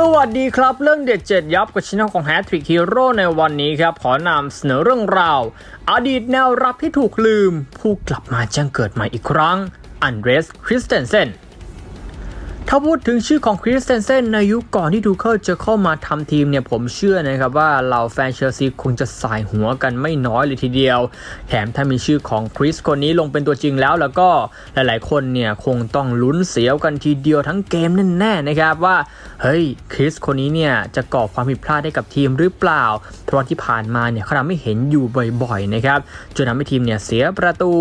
สวัสดีครับ เรื่องเด็ดเจ็ดยับกับชิ้นของ h a t t r i c k Hero ในวันนี้ครับ ขอนำเสนอเรื่องราว อดีตแนวรับที่ถูกลืม ผู้กลับมาแจ้งเกิดใหม่อีกครั้ง อันเดรสคริสเตนเซน ถ้าพูดถึงชื่อของคริสเตนเซนในยุคก่อนที่ดูเคิลจะเข้ามาทำทีมเนี่ยผมเชื่อนะครับว่าเหล่าแฟนเชลซีคงจะสายหัวกันไม่น้อยเลยทีเดียว แถมถ้ามีชื่อของคริสคนนี้ลงเป็นตัวจริงแล้วแล้วก็หลายๆ คนเนี่ยคงต้องลุ้นเสียวกันทีเดียวทั้งเกมแน่ๆนะครับว่าเฮ้ยคริสคนนี้เนี่ยจะก่อความผิดพลาดให้กับทีมหรือเปล่า เพราะที่ผ่านมาเนี่ยเขาทำให้เห็นอยู่บ่อยๆนะครับจนทำให้ทีมเนี่ยเสียประตู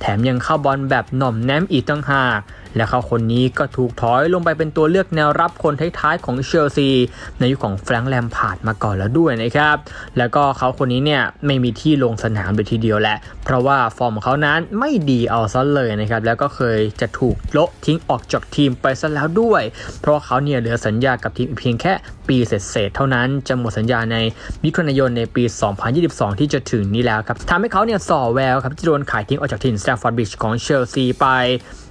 แถมยังเข้าบอลแบบหน่อมแนมอีกต่างหาก และเขาคนนี้ก็ถูกถอยลงไปเป็นตัวเลือกแนวรับคนท้ายๆของเชลซี ในยุคของแฟรงค์แลมพาร์ดมาก่อนแล้วด้วยนะครับ แล้วก็เขาคนนี้เนี่ยไม่มีที่ลงสนามเลยทีเดียวแหละ เพราะว่าฟอร์มของเขานั้นไม่ดีเอาซะเลยนะครับ แล้วก็เคยจะถูกโละทิ้งออกจากทีมไปซะแล้วด้วย เพราะเขาเนี่ยเหลือสัญญากับทีมเพียงแค่ปีเศษๆเท่านั้นจะหมดสัญญาในมิถุนายนในปี 2022 ที่จะถึงนี้แล้วครับทำให้เขาเนี่ยส่อแววครับที่โดนขายทิ้งออกจากทีมสแตมฟอร์ดบริดจ์ของเชลซีไป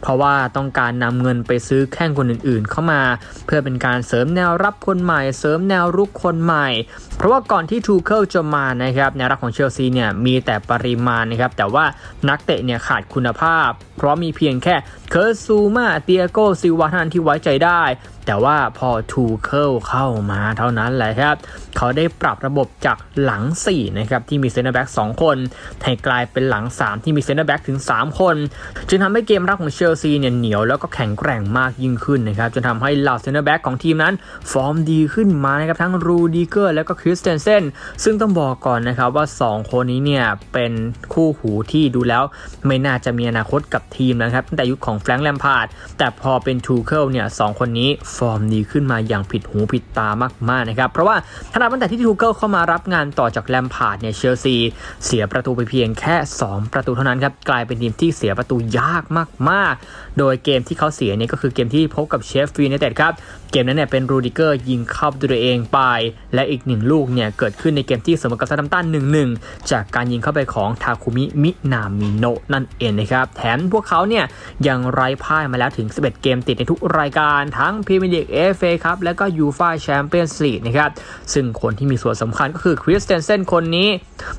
เพราะว่าต้องการนำเงินไปซื้อแข้งคนอื่นๆ เข้ามา เพื่อเป็นการเสริมแนวรับคนใหม่ เสริมแนวรุกคนใหม่ เพราะว่าก่อนที่ทูเคิลจะมานะครับแนวรับของเชลซีเนี่ยมีแต่ปริมาณนะครับแต่ว่านักเตะเนี่ยขาดคุณภาพ เพราะมีเพียงแค่เคอร์ซูมาเตียโกซิวาเท่านั้นที่ไว้ใจได้ แต่ว่าพอทูเคิลเข้ามาเท่านั้นแหละครับ เขาได้ปรับระบบจากหลัง 4 นะครับที่มีเซนเตอร์แบ็ก2คนให้กลายเป็นหลัง 3 ที่มีเซนเตอร์แบ็กถึง 3 คน จึงทำให้เกมรับของเชลซีเนี่ยเหนียวแล้วก็แข็งแกร่งมากยิ่งขึ้นนะครับจนทำให้เหล่าเซนเตอร์แบ็กของทีมนั้น ฟอร์มดีขึ้นมานะครับทั้งรูดีเกอร์และก็คริสเตนเซนซึ่งต้องบอกก่อนนะครับว่า 2 คนนี้เนี่ยเป็นคู่หูที่ดูแล้วไม่น่าจะมีอนาคตกับทีมนะครับตั้งแต่ยุคของแฟรงค์แลมพาร์ดแต่พอเป็นทูเคิลเนี่ยสองคนนี้ฟอร์มดีขึ้นมาอย่างผิดหูผิดตามากๆนะครับเพราะว่าขณะตั้งแต่ที่ทูเคิลเข้ามารับงานต่อจากแลมพาร์ดเนี่ยเชลซีเสียประตูไปเพียงแค่ 2 ประตูเท่านั้นครับกลายเป็นทีมที่เสียประตูยากมากๆ โดยเกมที่เขาเสียเนี่ยก็คือเกมที่พบกับเชฟฟีนเต็ดครับเกมนั้นเนี่ยเป็นรูดิเกอร์ยิงเข้าตัวเองไป และอีกหนึ่งลูกเนี่ยเกิดขึ้นในเกมที่เสมอกับซาดัมตัน1-1 จากการยิงเข้าไปของทาคุมิ มินามิโนะนั่นเองนะครับ แถมพวกเขาเนี่ยยังไร้พ่ายมาแล้วถึง 11 เกมติดในทุกรายการทั้งพรีเมียร์ลีกเอฟเอครับและก็ยูฟาแชมเปี้ยนส์ลีกนะครับ ซึ่งคนที่มีส่วนสำคัญก็คือคริสเตนเซนคนนี้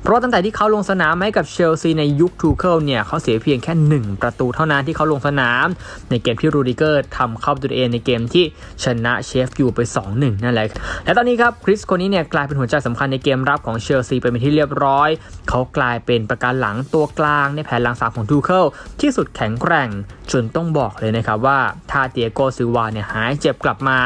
เพราะตั้งแต่ที่เขาลงสนามให้กับเชลซีในยุคทูเคิลเนี่ยเขาเสียเพียงแค่ 1 ประตูเท่านั้นที่เขาลงสนาม ในเกมที่รูดิเกอร์ทำเข้าตัวเองในเกมที่ชนะเชฟยูไป 2-1 นั่นแหละและตอนนี้ครับคริสคนนี้เนี่ยกลายเป็นหัวใจสำคัญในเกมรับของเชลซีไปเป็นที่เรียบร้อย เขากลายเป็นประการหลังตัวกลางในแผนหลังสามของทูเคิลที่สุดแข็งแกร่ง จนต้องบอกเลยนะครับว่าถ้าเตียโกซิวาเนี่ยหายเจ็บกลับมา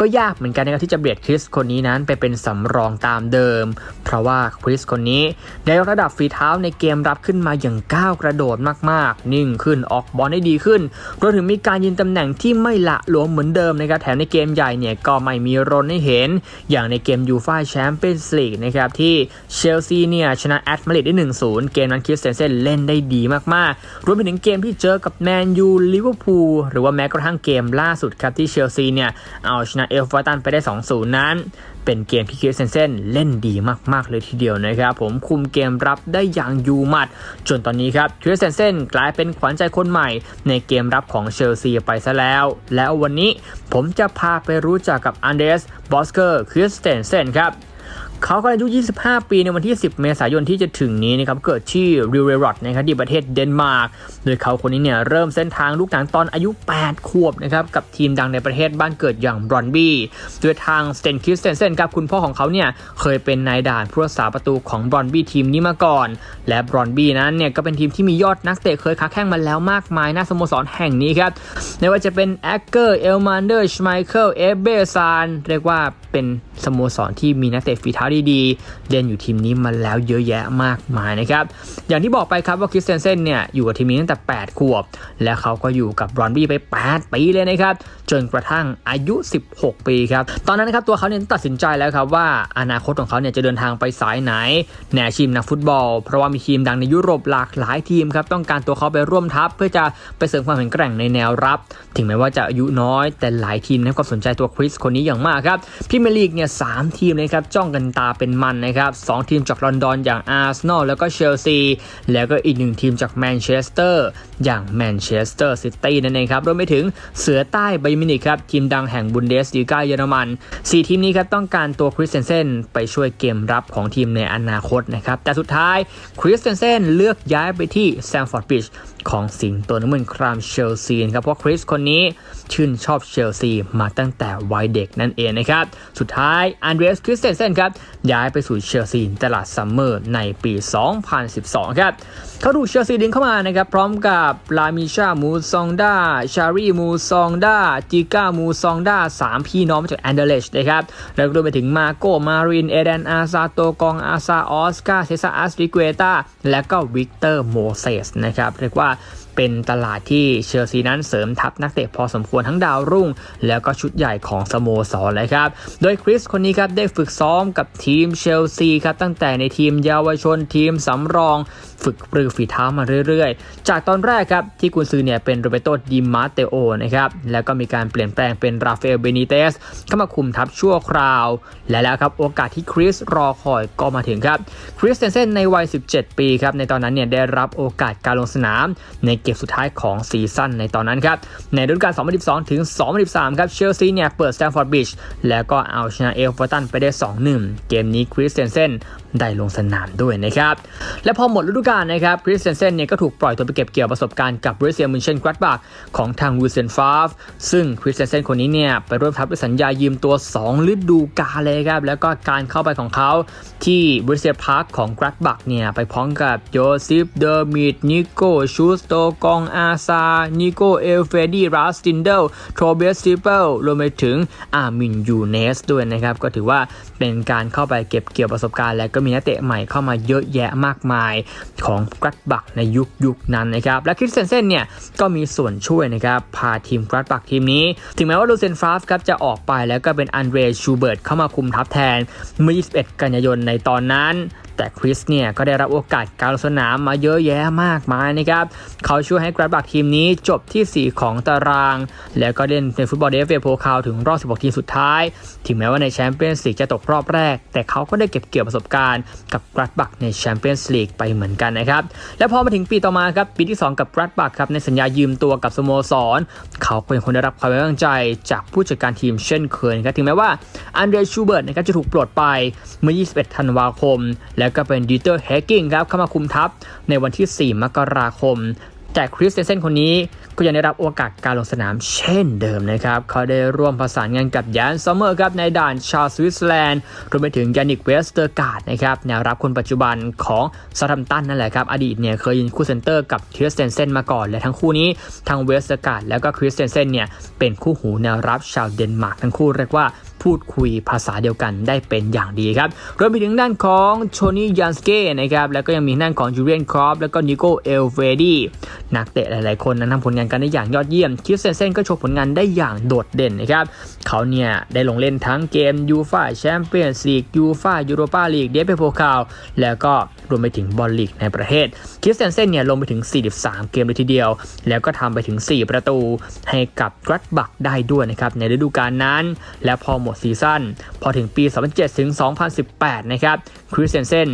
ก็ยากเหมือนกันนะครับที่จะเบียดคริสคนนี้นั้นไปเป็นสำรองตามเดิม เพราะว่าคริสคนนี้ได้ระดับฝีเท้าในเกมรับขึ้นมาอย่างก้าวกระโดดมากๆ นิ่งขึ้นออกบอลได้ดีขึ้นรวมถึงมีการยืนตำแหน่งที่ไม่ละหลวมเหมือนเดิมนะครับแถมในเกมใหญ่เนี่ยก็ไม่มีรนให้เห็น อย่างในเกมยูฟ่าแชมเปี้ยนส์ลีกนะครับที่เชลซีเนี่ยชนะแอตมาริดได้ 1-0 เกมนั้นคริสเตนเซนเล่นได้ดีมากๆ รวมไปถึงเกมที่เจอกับแมนยูลิเวอร์พูลหรือว่าแม้กระทั่งเกมล่าสุดครับที่เชลซีเนี่ยเอาชนะเอลฟาตันไปได้ 2-0 นั้น เป็นเกมที่คริสเซนเซนเล่นดีมาก ๆ เลยทีเดียวนะครับ ผมคุมเกมรับได้อย่างยูมัด จนตอนนี้ครับคริสเซนเซนกลายเป็นขวัญใจคนใหม่ ในเกมรับของเชลซีไปซะแล้ว แล้ววันนี้ผมจะพาไปรู้จักกับอันเดรสบอสเกอร์คริสเซนเซนครับ เขาก็อายุ 25 ปีในวันที่ 10 เมษายนที่จะถึงนี้นะครับ เกิดที่ริเรรอดนะครับที่ประเทศเดนมาร์ก โดยเขาคนนี้เนี่ยเริ่มเส้นทางลูกหนังตอนอายุ 8 ขวบนะครับ กับทีมดังในประเทศบ้านเกิดอย่างบรอนบี้ โดยทางสเตนคิสเตนเซนครับคุณพ่อของเขาเนี่ยเคยเป็นนายด่านผู้รักษาประตูของบรอนบี้ทีมนี้มาก่อน และบรอนบี้นั้นเนี่ยก็เป็นทีมที่มียอดนักเตะเคยค้าแข่งมาแล้วมากมายหน้าสโมสรแห่งนี้ครับไม่ว่าจะเป็นแอคเกอร์เอลมันเดอร์ชไมเคิลเอเบซานเรียกว่าเป็นสโมสรที่มีนักเตะฝีเท้าดีๆเล่นอยู่ทีมนี้มาแล้วเยอะแยะมากมายนะครับ อย่างที่บอกไปครับว่าคริสเตนเซนเนี่ยอยู่กับทีมนี้ตั้งแต่ 8 ขวบ และเขาก็อยู่กับบรอนบี้ไป 8 ปีเลยนะครับ จนกระทั่งอายุ 16 ปีครับ ตอนนั้นนะครับตัวเขาเนี่ยตัดสินใจแล้วครับว่าอนาคตของเขาเนี่ยจะเดินทางไปสายไหนในอาชีพนักฟุตบอล เพราะว่ามีทีมดังในยุโรปหลากหลายทีมครับต้องการตัวเขาไปร่วมทัพ เพื่อจะไปเสริมความแข็งแกร่งในแนวรับ ถึงแม้ว่าจะอายุน้อยแต่หลายทีมให้ความสนใจตัวคริสคนนี้อย่างมากครับพรีเมลีกเนี่ยสามทีมเลยครับจ้องกันตาเป็นมันนะครับสองทีมจากลอนดอนอย่างอาร์เซนอลแล้วก็เชลซีแล้วก็อีกหนึ่งทีมจากแมนเชสเตอร์อย่างแมนเชสเตอร์ซิตี้นั่นเองครับรวมไปถึงเสือใต้ไบมินิกครับทีมดังแห่งบุนเดสลีกาเยอรมัน 4 ทีมนี้ครับต้องการตัวคริสเตนเซนไปช่วยเกมรับของทีมในอนาคตนะครับแต่สุดท้ายคริสเตนเซนเลือกย้ายไปที่แซมฟอร์ดบิช ของสิงโตน้ำมันครามเชลซีครับเพราะคริสคนนี้ชื่นชอบเชลซีมาตั้งแต่วัยเด็กนั่นเองนะครับ สุดท้ายอันเดรสคริสเตนเซนครับย้ายไปสู่เชลซีตลาดซัมเมอร์ในปี 2012 ครับเขาถูกเชลซีดึงเข้ามานะครับพร้อมกับลามิชามูซองดาชารีมูซองดาจิก้ามูซองดาสามพี่น้องมาจากแอนเดเลชนะครับแล้วก็รวมไปถึงมาโกมารินเอเดนอาซาโตกองอาซาออสกาเซซาอัสริเกตาและก็วิกเตอร์โมเซสนะครับเรียกว่าเป็นตลาดที่เชลซีนั้นเสริมทัพนักเตะพอสมควรทั้งดาวรุ่ง แล้วก็ชุดใหญ่ของสโมสรเลยครับ โดยคริสคนนี้ครับได้ฝึกซ้อมกับทีมเชลซีครับตั้งแต่ในทีมเยาวชนทีมสำรองฝึกปรือฝีเท้ามาเรื่อยๆ จากตอนแรกครับที่กุนซือเนี่ยเป็นโรเบโตดิมาเตโอนะครับแล้วก็มีการเปลี่ยนแปลงเป็นราฟาเอลเบนิเตสเข้ามาคุมทัพชั่วคราว และแล้วครับโอกาสที่คริสรอคอยก็มาถึงครับคริสเตนเซนในวัย 17 ปีครับในตอนนั้นเนี่ยได้รับโอกาสการลงสนาม ในเกมสุดท้ายของซีซั่นในตอนนั้นครับในฤดูกาล 2012 ถึง 2013 ครับเชลซีเนี่ยเปิดสแตมฟอร์ดบิชแล้วก็เอาชนะเอลฟอร์ตันไปได้ 2-1 เกมนี้คริสเตนเซนได้ลงสนามด้วยนะครับและพอหมดฤดูกาลนะครับคริสเตนเซนเนี่ยก็ถูกปล่อยตัวไปเก็บเกี่ยวประสบการณ์กับบริเซียมุนเชนกรัตบักของทางวิลเซนฟาฟซึ่งคริสเตนเซนคนนี้เนี่ยไปร่วมทัพด้วยสัญญายืมตัว 2 ฤดูกาลเลยครับ แล้วก็การเข้าไปของเขาที่บริเซียพาร์คของกรัตบักเนี่ยไปพร้อมกับโยซิฟเดอร์มิดนิโกชูสโตกองอาซา นิโกเอลเฟดีรัสตินเดลโทเบสซิเปิลรวมไปถึงอามินยูเนสด้วยนะครับ ก็ถือว่าเป็นการเข้าไปเก็บเกี่ยวประสบการณ์ และก็มีนักเตะใหม่เข้ามาเยอะแยะมากมายของกรัตบักในยุคยุคนั้นนะครับและคริสเซนเซนเนี่ยก็มีส่วนช่วยนะครับพาทีมกรัตบักทีมนี้ ถึงแม้ว่าลูเซนฟราฟครับจะออกไปแล้วก็เป็นอันเดรชูเบิร์ตเข้ามาคุมทัพแทนเมื่อ 21 กันยายนในตอนนั้น แต่คริสเนี่ยก็ได้รับโอกาสการลงสนามมาเยอะแยะมากมายนะครับ เขาช่วยให้กราบักทีมนี้จบที่ 4 ของตาราง แล้วก็เล่นในฟุตบอลเดฟเวโพคาวถึงรอบ 16 ทีมสุดท้าย ถึงแม้ว่าในแชมเปี้ยนส์ลีกจะตกรอบแรก แต่เขาก็ได้เก็บเกี่ยวประสบการณ์กับกราบักในแชมเปี้ยนส์ลีกไปเหมือนกันนะครับ และพอมาถึงปีต่อมาครับปีที่ 2 กับกราบักครับในสัญญายืมตัวกับสโมสร เขาก็ยังคงได้รับความไว้วางใจจากผู้จัดการทีมเช่นเคยครับถึงแม้ว่าอันเดรชูเบิร์ตนะครับจะถูกปลดไปเมื่อ 21 ธันวาคม แล้วก็เป็นดีเตอร์แฮกกิ้งครับเข้ามาคุมทัพในวันที่ 4 มกราคม แต่คริสเตนเซนคนนี้ก็ยังได้รับโอกาสการลงสนามเช่นเดิมนะครับ เขาได้ร่วมประสานงานกับยานซัมเมอร์ครับในด่านชาวสวิตเซอร์แลนด์รวมไปถึงยานิกเวสเตอร์การ์ดนะครับแนวรับคนปัจจุบันของซาทัมตันนั่นแหละครับอดีตเนี่ยเคยยินคู่เซนเตอร์กับคริสเตนเซนมาก่อนและทั้งคู่นี้ทั้งเวสเตอร์การ์ดแล้วก็คริสเตนเซนเนี่ยเป็นคู่หูแนวรับชาวเดนมาร์กทั้งคู่เรียกว่า พูดคุยภาษาเดียวกันได้เป็นอย่างดีครับรวมไปถึงด้านของโชนี่ยันสเก้นะครับแล้วก็ยังมีด้านของจูเลียนครอปแล้วก็นิโกเอลเวดีนักเตะหลายๆ คนนั้นทำผลงานกันได้อย่างยอดเยี่ยมคิสเซนเซนก็โชว์ผลงานได้อย่างโดดเด่นนะครับเขาเนี่ยได้ลงเล่นทั้งเกมยูฟาแชมเปี้ยนส์ลีกยูฟายูโรปาลีกเดฟเปโพคาวแล้วก็รวมไปถึงบอลลีกในประเทศคิสเซนเซนเนี่ยลงไปถึง 43 เกมเลยทีเดียว แล้วก็ทำไปถึง 4 ประตูให้กับกรัตบักได้ด้วยนะครับในฤดูกาลนั้น และพอหมดซีซั่น พอถึงปี 2007 ถึง 2018 นะครับคริสเซนเซน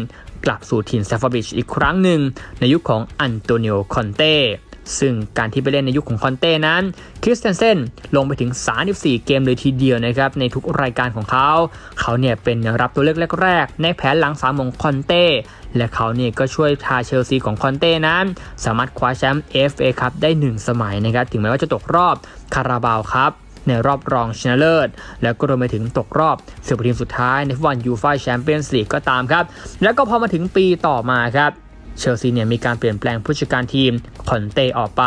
กลับสู่ถิ่นแซฟฟอร์บิชอีกครั้งหนึ่ง ในยุคของอันโตนิโอคอนเต้ซึ่งการที่ไปเล่นในยุคของคอนเต้นั้น คริสเตนเซนลงไปถึง 34 เกมเลยทีเดียวนะครับ ในทุกรายการของเขา เขาเนี่ยเป็นรับตัวเลือกแรกๆ ในแผนหลังสามของคอนเต้ และเขาเนี่ยก็ช่วยทาเชลซีของคอนเต้นั้น สามารถคว้าแชมป์ FA ครับได้ 1 สมัยนะครับ ถึงแม้ว่าจะตกรอบคาราบาวครับ ในรอบรองชนะเลิศ แล้วก็รวมไปถึงตกรอบสือทีมสุดท้ายในฟุตบอลยูฟ่าแชมเปี้ยนส์ลีกก็ตามครับ แล้วก็พอมาถึงปีต่อมาครับเชลซีเนี่ยมีการเปลี่ยนแปลงผู้จัดการทีมคอนเตออกไป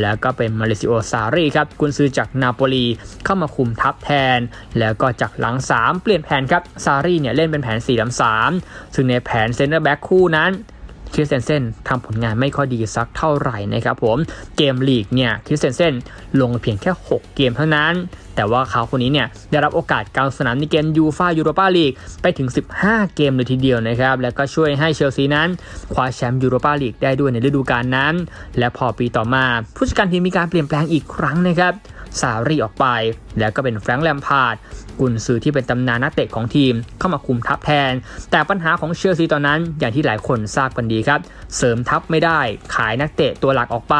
แล้วก็เป็นมาเลซิโอซารีครับกุนซือจากนาโปลีเข้ามาคุมทัพแทน แล้วก็จากหลัง 3 เปลี่ยนแผนครับซารีเนี่ยเล่นเป็นแผน4 3 3ซึ่งในแผนเซนเตอร์แบ็กคู่นั้น คริสเตนเซนทำผลงานไม่ค่อยดีสักเท่าไหร่นะครับผมเกมลีกเนี่ยคริสเตนเซนลงเพียงแค่ 6 เกมเท่านั้น แต่ว่าเขาคนนี้เนี่ยได้รับโอกาสการสนามในเกมยูฟายูโรปาลีกไปถึง 15 เกมเลยทีเดียวนะครับ แล้วก็ช่วยให้เชลซีนั้นคว้าแชมป์ยูโรปาลีกได้ด้วยในฤดูกาลนั้น และพอปีต่อมา ผู้จัดการทีมมีการเปลี่ยนแปลงอีกครั้งนะครับ ซารีออกไป แล้วก็เป็นแฟรงค์แลมพาร์ดกุนซือที่เป็นตำนานนักเตะของทีมเข้ามาคุมทัพแทน แต่ปัญหาของเชลซีตอนนั้นอย่างที่หลายคนทราบกันดีครับ เสริมทัพไม่ได้ขายนักเตะตัวหลักออกไป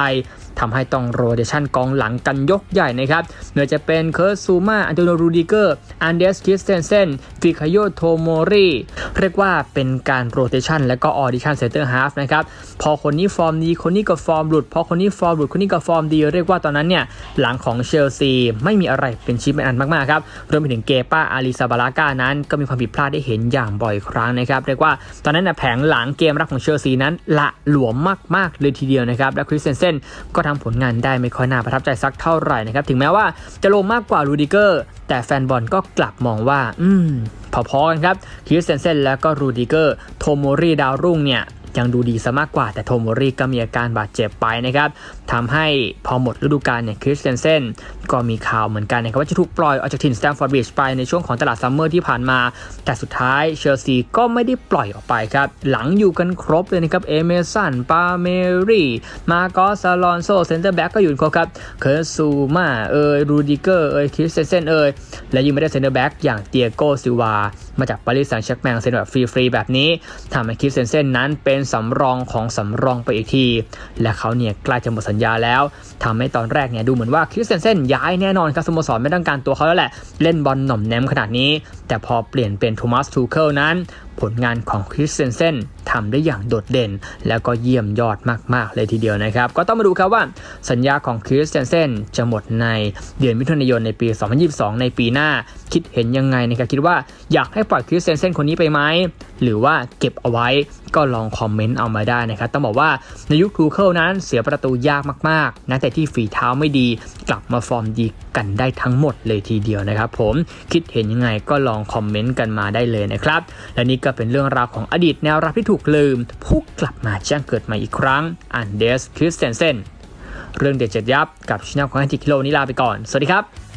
ทำให้ต้องโรเดชันกองหลังกันยกใหญ่นะครับเนื่อจะเป็นเคิร์ซูมาอันโตโนรูดิเกอร์อันเดสคริสเตนเซนฟิคาโยโทโมรีเรียกว่าเป็นการโรเตชันและก็ออดิชันเซนเตอร์ฮาฟนะครับพอคนนี้ฟอร์มดีคนนี้ก็ฟอร์มหลุด พอคนนี้ฟอร์มหลุดคนนี้ก็ฟอร์มดี เรียกว่าตอนนั้นเนี่ยหลังของเชลซีไม่มีอะไรเป็นชิ้นเป็นอันมากๆครับรวมไปถึงเกป้าอาริซาบาลาก้านั้น ก็มีความผิดพลาดได้เห็นอย่างบ่อยครั้งนะครับเรียกว่าตอนนั้นนะแผงหลังเกมรับของเชลซีนั้นละหลวมมากๆเลยทีเดียวนะครับและคริสเตนเซนก็็ทำผลงานได้ไม่ค่อยน่าประทับใจสักเท่าไหร่นะครับ ถึงแม้ว่าจะลงมากกว่ารูดิเกอร์ แต่แฟนบอลก็กลับมองว่า อืมพอๆกันครับคิสเซนเซนแล้วก็รูดิเกอร์ โทโมรีดาวรุ่งเนี่ย ยังดูดีซะมากกว่า แต่โทโมรีก็มีอาการบาดเจ็บไปนะครับทำให้พอหมดฤดูกาลเนี่ยคริสเตนเซนก็มีข่าวเหมือนกันนะครับว่าจะถูกปล่อยออกจากถิ่นสแตมฟอร์ดบริดจ์ไปในช่วงของตลาดซัมเมอร์ที่ผ่านมา แต่สุดท้ายเชลซีก็ไม่ได้ปล่อยออกไปครับ หลังอยู่กันครบเลยนะครับเอเมสันปาเมรีมาโกสซาลอนโซเซนเตอร์แบ็กก็อยู่ครบครับเคิร์ซูมาเอยรูดิเกอร์เอยคริสเตนเซนเอยและยังไม่ได้เซนเตอร์แบ็กอย่างเตียโกซิวามาจากปารีสแซงต์แชร์กแมงเซ็นแบบฟรีๆแบบนี้ทำให้คริสเตนเซนนั้นเป็นสำรองของสำรองไปอีกที และเขาเนี่ยใกล้จะหมดสัญญาแล้วทำให้ตอนแรกเนี่ยดูเหมือนว่าคริสเซนเซนย้ายแน่นอนครับสโมสรไม่ต้องการตัวเขาแล้วแหละ เล่นบอลหน่อมแนมขนาดนี้ แต่พอเปลี่ยนเป็นโทมัสทูเคิลนั้น ผลงานของคริสเตนเซนทำได้อย่างโดดเด่น แล้วก็เยี่ยมยอดมาก ๆ เลยทีเดียวนะครับ ก็ต้องมาดูครับว่าสัญญาของคริสเตนเซนจะหมดในเดือนมิถุนายนในปี 2022 ในปีหน้า คิดเห็นยังไงนะครับ คิดว่าอยากให้ปล่อยคริสเตนเซนคนนี้ไปไหม หรือว่าเก็บเอาไว้ก็ลองคอมเมนต์เอามาได้นะครับ ต้องบอกว่าในยุคทูเคิลนั้นเสียประตูยากมากๆนะแต่ที่ฝีเท้าไม่ดีกลับมาฟอร์มดีกันได้ทั้งหมดเลยทีเดียวนะครับ ผมคิดเห็นยังไงก็ลองคอมเมนต์กันมาได้เลยนะครับ และนี่ก็เป็นเรื่องราวของอดีตแนวรับที่ถูกลืม ผู้กลับมาแจ้งเกิดใหม่อีกครั้งอันเดสคริสเตนเซนเรื่องเด็ดเจ็ดยับกับช่องของแอนติคิโลนี้ลาไปก่อน สวัสดีครับ